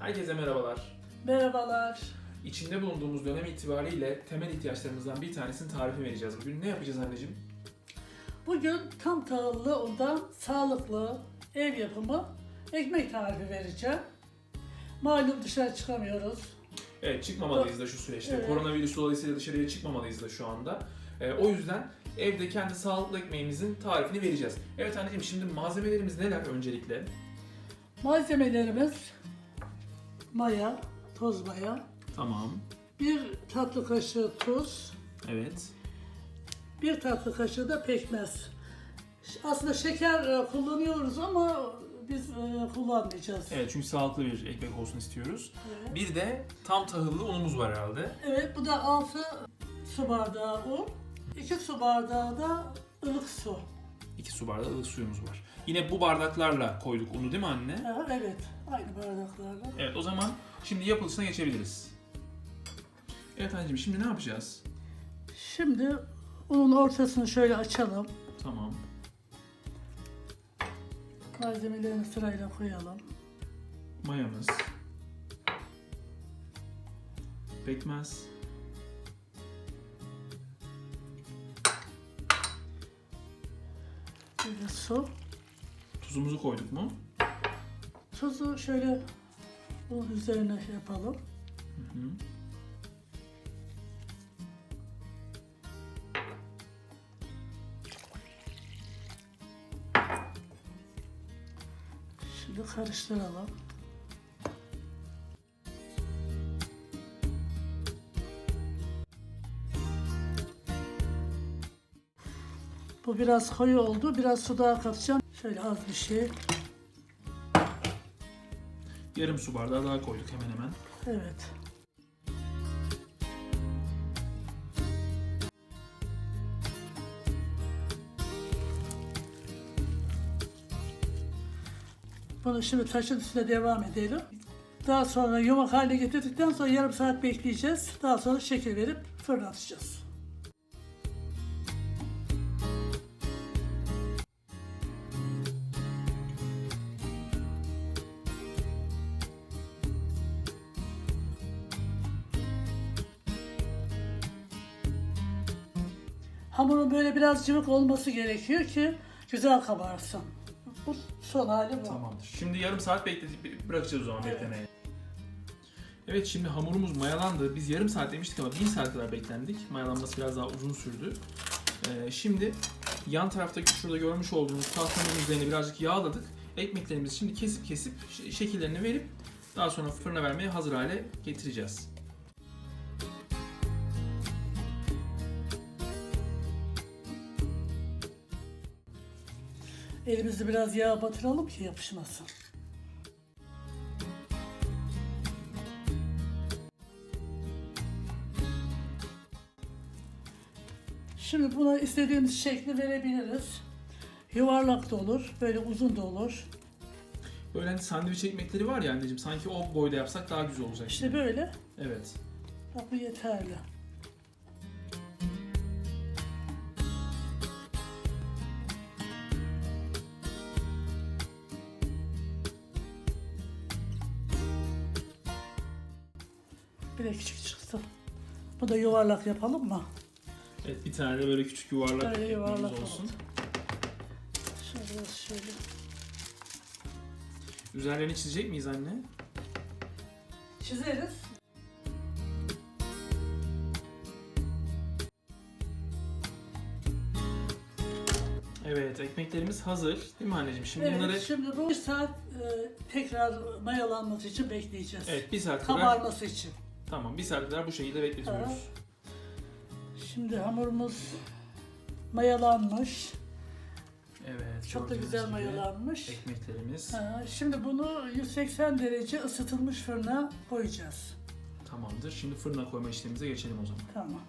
Herkese merhabalar. Merhabalar. İçinde bulunduğumuz dönem itibariyle temel ihtiyaçlarımızdan bir tanesinin tarifini vereceğiz. Bugün ne yapacağız anneciğim? Bugün tam tahıllı ondan sağlıklı ev yapımı ekmek tarifi vereceğim. Malum dışarı çıkamıyoruz. Evet çıkmamalıyız da şu süreçte. Evet. Koronavirüs dolayısıyla dışarıya çıkmamalıyız da şu anda. Ee, o yüzden evde kendi sağlıklı ekmeğimizin tarifini vereceğiz. Evet anneciğim şimdi malzemelerimiz neler öncelikle? Malzemelerimiz maya, toz maya, Tamam. bir tatlı kaşığı tuz, Evet. bir tatlı kaşığı da pekmez. Ş- Aslında şeker e, kullanıyoruz ama biz e, kullanmayacağız. Evet çünkü sağlıklı bir ekmek olsun istiyoruz. Evet. Bir de tam tahıllı unumuz var herhalde. Evet, bu da 6 su bardağı un, 2 su bardağı da ılık su. 2 su bardağı ılık suyumuz var. Yine bu bardaklarla koyduk unu değil mi anne? Ha, evet, aynı bardaklarla. Evet o zaman şimdi yapılışına geçebiliriz. Evet anneciğim şimdi ne yapacağız? Şimdi unun ortasını şöyle açalım. Tamam. Malzemelerini sırayla koyalım. Mayamız. Pekmez. Böyle su. Tuzumuzu koyduk mu? Tuzu şöyle bunun üzerine şey yapalım. Hı hı. Şimdi karıştıralım. Bu biraz koyu oldu. Biraz su daha katacağım. Şöyle az bir şey. Yarım su bardağı daha koyduk hemen hemen. Evet. Bunu şimdi taşın üstüne devam edelim. Daha sonra yumak haline getirdikten sonra yarım saat bekleyeceğiz. Daha sonra şeker verip fırına atacağız. Hamurun böyle biraz cıvık olması gerekiyor ki güzel kabarsın. Bu son hali bu. Tamamdır. Şimdi yarım saat bekletip bırakacağız o zaman Evet. beklemeye. Evet şimdi hamurumuz mayalandı. Biz yarım saat demiştik ama bir saat kadar beklendik. Mayalanması biraz daha uzun sürdü. Ee, şimdi yan taraftaki şurada görmüş olduğunuz tahtamızın üzerine birazcık yağladık. Ekmeklerimizi şimdi kesip kesip şekillerini verip daha sonra fırına vermeye hazır hale getireceğiz. Elimizi biraz yağa batıralım ki yapışmasın. Şimdi buna istediğimiz şekli verebiliriz. Yuvarlak da olur, böyle uzun da olur. Böyle hani sandviç ekmekleri var ya anneciğim sanki o boyda yapsak daha güzel olacak. İşte böyle. Evet. Bak bu yeterli. Bir de küçük çıksın. Bu da yuvarlak yapalım mı? Evet bir tane de böyle küçük yuvarlak Böyle yuvarlak olsun. oldu. Şöyle şöyle. Üzerlerini çizecek miyiz anne? Çizeriz. Evet ekmeklerimiz hazır değil mi anneciğim? Şimdi Evet, bunları şimdi bu bir saat e, tekrar mayalanması için bekleyeceğiz. evet bir saat kadar Kabarması için. Tamam bir saat kadar bu şekilde bekletiyoruz. Şimdi hamurumuz mayalanmış. Evet. Çok da gördüğünüz güzel gibi mayalanmış. Ekmeklerimiz Ha, şimdi bunu 180 derece ısıtılmış fırına koyacağız. tamamdır. Şimdi fırına koyma işlemimize geçelim o zaman. Tamam.